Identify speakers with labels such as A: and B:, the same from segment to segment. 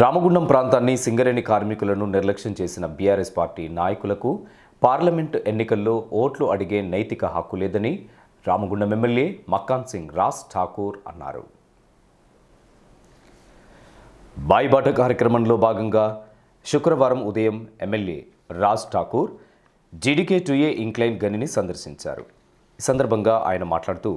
A: రామగుండం ప్రాంతాన్ని సింగరేణి కార్మికులను నిర్లక్ష్యం చేసిన బీఆర్ఎస్ పార్టీ నాయకులకు పార్లమెంటు ఎన్నికల్లో ఓట్లు అడిగే నైతిక హక్కు లేదని రామగుండం ఎమ్మెల్యే మక్కాన్ సింగ్ రాజ్ ఠాకూర్ అన్నారు. బాయిబాట కార్యక్రమంలో భాగంగా శుక్రవారం ఉదయం MLA Raj Thakur GDK two A incline గనిని సందర్శించారు. ఈ సందర్భంగా ఆయన మాట్లాడుతూ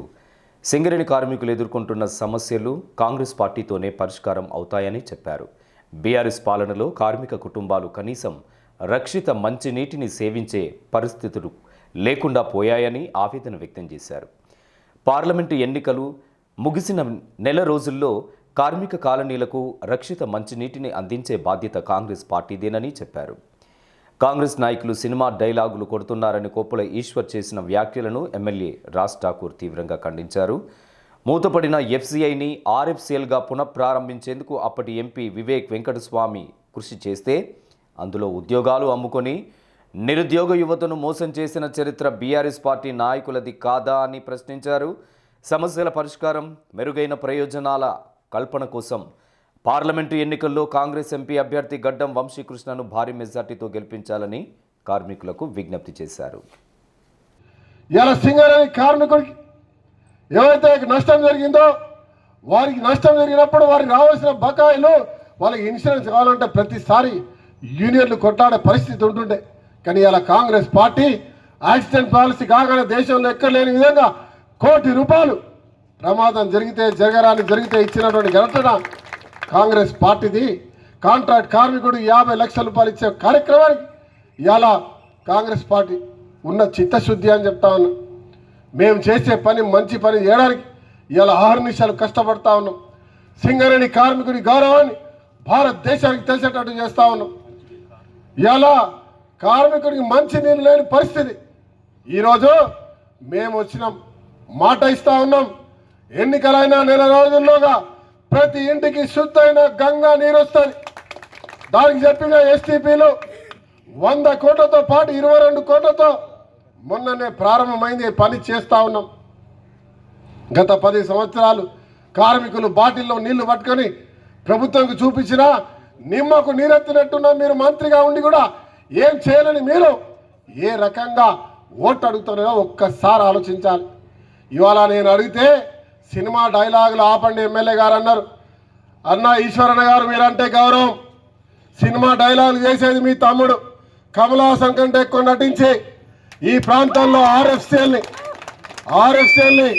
A: సింగరేణి కార్మికులు ఎదుర్కొంటున్న సమస్యలు కాంగ్రెస్ పార్టీతోనే పరిష్కారం అవుతాయని చెప్పారు. బీఆర్ఎస్ పాలనలో కార్మిక కుటుంబాలు కనీసం రక్షిత మంచినీటిని సేవించే పరిస్థితులు లేకుండా పోయాయని ఆవేదన వ్యక్తం చేశారు. పార్లమెంటు ఎన్నికలు ముగిసిన నెల రోజుల్లో కార్మిక కాలనీలకు రక్షిత మంచినీటిని అందించే బాధ్యత కాంగ్రెస్ పార్టీదేనని చెప్పారు. కాంగ్రెస్ నాయకులు సినిమా డైలాగులు కొడుతున్నారని కోప్పుల ఈశ్వర్ చేసిన వ్యాఖ్యలను ఎమ్మెల్యే రాజ్ ఠాకూర్ తీవ్రంగా ఖండించారు. మూతపడిన ఎఫ్సీఐని ఆర్ఎఫ్సిఎల్గా పునఃప్రారంభించేందుకు అప్పటి ఎంపీ వివేక్ వెంకటస్వామి కృషి చేస్తే అందులో ఉద్యోగాలు అమ్ముకొని నిరుద్యోగ యువతను మోసం చేసిన చరిత్ర బీఆర్ఎస్ పార్టీ నాయకులది కాదా అని ప్రశ్నించారు. సమస్యల పరిష్కారం మెరుగైన ప్రయోజనాల కల్పన కోసం పార్లమెంటు ఎన్నికల్లో కాంగ్రెస్ ఎంపీ అభ్యర్థి గడ్డం వంశీకృష్ణను భారీ మెజార్టీతో గెలిపించాలని కార్మికులకు విజ్ఞప్తి చేశారు.
B: ఇలా సింగరేణి కార్మికుడికి ఏవైతే నష్టం జరిగిందో వారికి నష్టం జరిగినప్పుడు వారికి రావాల్సిన బకాయిలు వాళ్ళకి ఇన్సూరెన్స్ కావాలంటే ప్రతిసారి యూనియన్లు కొట్లాడే పరిస్థితి ఉంటుండే. కానీ ఇలా కాంగ్రెస్ పార్టీ యాక్సిడెంట్ పాలసీ కాగానే దేశంలో ఎక్కడ లేని విధంగా కోటి రూపాయలు ప్రమాదం జరిగితే జరగరాని జరిగితే ఇచ్చినటువంటి ఘటన కాంగ్రెస్ పార్టీది. కాంట్రాక్ట్ కార్మికుడు యాభై లక్షల రూపాయలు ఇచ్చే కార్యక్రమానికి ఇలా కాంగ్రెస్ పార్టీ ఉన్న చిత్తశుద్ధి అని చెప్తా ఉన్నా. మేము చేసే పని మంచి పని చేయడానికి ఇలా ఆరు నిమిషాలు కష్టపడతా ఉన్నాం. సింగరేణి కార్మికుడి గౌరవాన్ని భారతదేశానికి తెలిసేటట్టు చేస్తా ఉన్నాం. ఇలా కార్మికుడికి మంచి నీళ్ళు లేని పరిస్థితి. ఈరోజు మేము వచ్చినాం మాట ఇస్తా ఉన్నాం. ఎన్నికలైన నెల రోజుల్లోగా ప్రతి ఇంటికి శుద్ధమైన గంగా నీరు వస్తుంది. దానికి చెప్పిన ఎస్టీపీలు వంద కోట్లతో పాటు ఇరవై రెండు కోట్లతో మొన్ననే ప్రారంభమైంది పని చేస్తా ఉన్నాం. గత పది సంవత్సరాలు కార్మికులు బాటిల్లో నీళ్ళు పట్టుకొని ప్రభుత్వంకు చూపించినా నిమ్మకు నీరెత్తినట్టున్న మీరు మంత్రిగా ఉండి కూడా ఏం చేయాలని మీరు ఏ రకంగా ఓటు అడుగుతున్నారో ఒక్కసారి ఆలోచించాలి. ఇవాళ నేను అడిగితే సినిమా డైలాగులు ఆపండి ఎమ్మెల్యే గారు అన్నారు. అన్న ఈశ్వరన్న గారు మీరంటే గౌరవం. సినిమా డైలాగులు చేసేది మీ తమ్ముడు. కమలాసం కంటే ఎక్కువ నటించి ఈ ప్రాంతంలో ఆర్ఎఫ్సిఎల్ని ఆర్ఎఫ్సిఎల్ని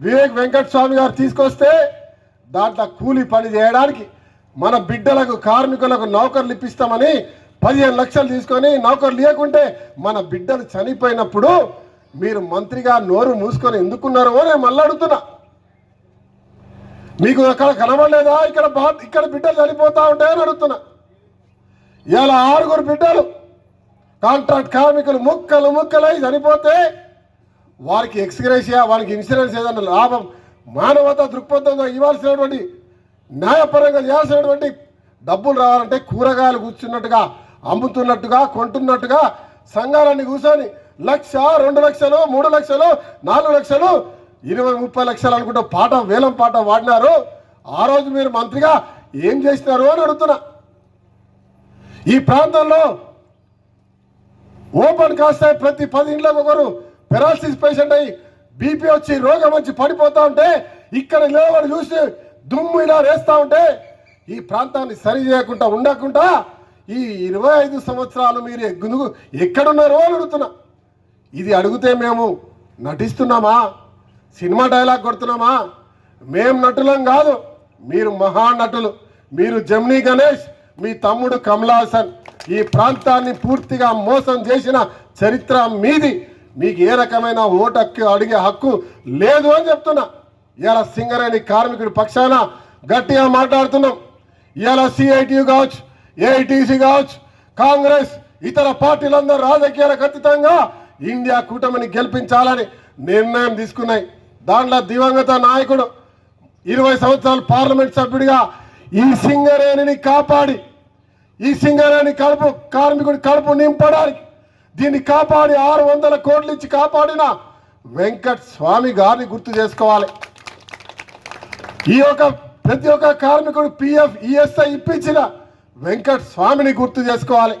B: వివేక్ వెంకట స్వామి గారు తీసుకొస్తే దాంట్లో కూలీ పని చేయడానికి మన బిడ్డలకు కార్మికులకు నౌకర్లు ఇప్పిస్తామని పదిహేను లక్షలు తీసుకొని నౌకర్లు లేకుంటే మన బిడ్డలు చనిపోయినప్పుడు మీరు మంత్రిగా నోరు మూసుకొని ఎందుకున్నారో నేను మళ్ళీ అడుగుతున్నా. మీకు అక్కడ కనబడలేదా? ఇక్కడ బా ఇక్కడ బిడ్డలు చనిపోతా ఉంటాయని అడుగుతున్నా. ఇలా ఆరుగురు బిడ్డలు కాంట్రాక్ట్ కార్మికులు ముక్కలు ముక్కలై చనిపోతే వారికి ఎక్స్గ్రేషియా వారికి ఇన్సూరెన్స్ ఏదైనా లాభం మానవత దృక్పథంతో ఇవ్వాల్సినటువంటి న్యాయపరంగా చేయాల్సినటువంటి డబ్బులు రావాలంటే కూరగాయలు కూర్చున్నట్టుగా అమ్ముతున్నట్టుగా కొంటున్నట్టుగా సంఘాలన్నీ కూర్చొని లక్ష రెండు లక్షలు మూడు లక్షలు నాలుగు లక్షలు ఇరవై ముప్పై లక్షలు అనుకుంటా పాట వేలం పాట వాడినారు. ఆ రోజు మీరు మంత్రిగా ఏం చేసినారు అని అడుగుతున్నా. ఈ ప్రాంతంలో ఓపెన్ కాస్తే ప్రతి పది ఇంట్లో ఒకరు పెరాలసిస్ పేషెంట్ అయ్యి బీపీ వచ్చి రోగం వచ్చి పడిపోతా ఉంటే ఇక్కడ నిలబడి చూసి దుమ్ము ఇలా వేస్తా ఉంటే ఈ ప్రాంతాన్ని సరి చేయకుండా ఉండకుండా ఈ ఇరవై ఐదు సంవత్సరాలు మీరు ఎగ్గును ఎక్కడున్నారో అని అడుగుతున్నా. ఇది అడిగితే మేము నటిస్తున్నామా? Cinema dialogue కొడుతున్నామా? మేం నటులం కాదు. మీరు మహానటులు మీరు జమ్నీ గణేష్. మీ తమ్ముడు కమలాసన్ ఈ ప్రాంతాన్ని పూర్తిగా మోసం చేసిన చరిత్ర మీది. మీకు ఏ రకమైన ఓటు హక్కు అడిగే హక్కు లేదు అని చెప్తున్నా. ఇలా సింగరేణి కార్మికుడి పక్షాన గట్టిగా మాట్లాడుతున్నాం. ఇలా సిఐటియు కావచ్చు ఏఐటీసీ కావచ్చు కాంగ్రెస్ ఇతర పార్టీలందరూ రాజకీయాలకు అతీతంగా ఇండియా కూటమిని గెలిపించాలని నిర్ణయం తీసుకున్నాయి. దాంట్లో దివంగత నాయకుడు ఇరవై సంవత్సరాలు పార్లమెంట్ సభ్యుడిగా ఈ సింగరేణిని కాపాడి ఈ సింగరేణి కడుపు కార్మికుడి కడుపు నింపడానికి దీన్ని కాపాడి ఆరు వందల కోట్లు ఇచ్చి కాపాడిన వెంకట్ స్వామి గారిని గుర్తు చేసుకోవాలి. ఈ యొక్క ప్రతి ఒక్క కార్మికుడు పిఎఫ్ ఈఎస్ఐ ఇప్పించిన వెంకట్ స్వామిని గుర్తు చేసుకోవాలి.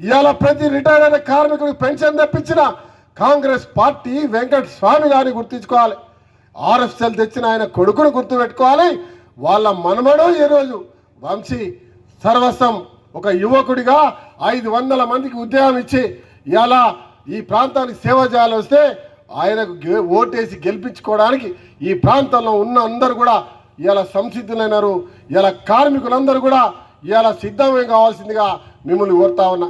B: ఇవాళ ప్రతి రిటైర్డ్ అయిన కార్మికుడికి పెన్షన్ తెప్పించిన కాంగ్రెస్ పార్టీ వెంకట్ స్వామి గారిని గుర్తించుకోవాలి ఆర్ఎఫ్సెల్ తెచ్చిన ఆయన కొడుకును గుర్తు పెట్టుకోవాలి. వాళ్ళ మనమడో ఈరోజు వంశీ సర్వస్వం ఒక యువకుడిగా ఐదు వందల మందికి ఉద్యోగం ఇచ్చి ఇలా ఈ ప్రాంతానికి సేవ చేయాలి వస్తే ఆయనకు ఓటేసి గెలిపించుకోవడానికి ఈ ప్రాంతంలో ఉన్న అందరూ కూడా ఇలా సంసిద్ధులైనారు. ఇలా కార్మికులందరూ కూడా ఇలా సిద్ధమే కావాల్సిందిగా మిమ్మల్ని కోరుతా ఉన్నా.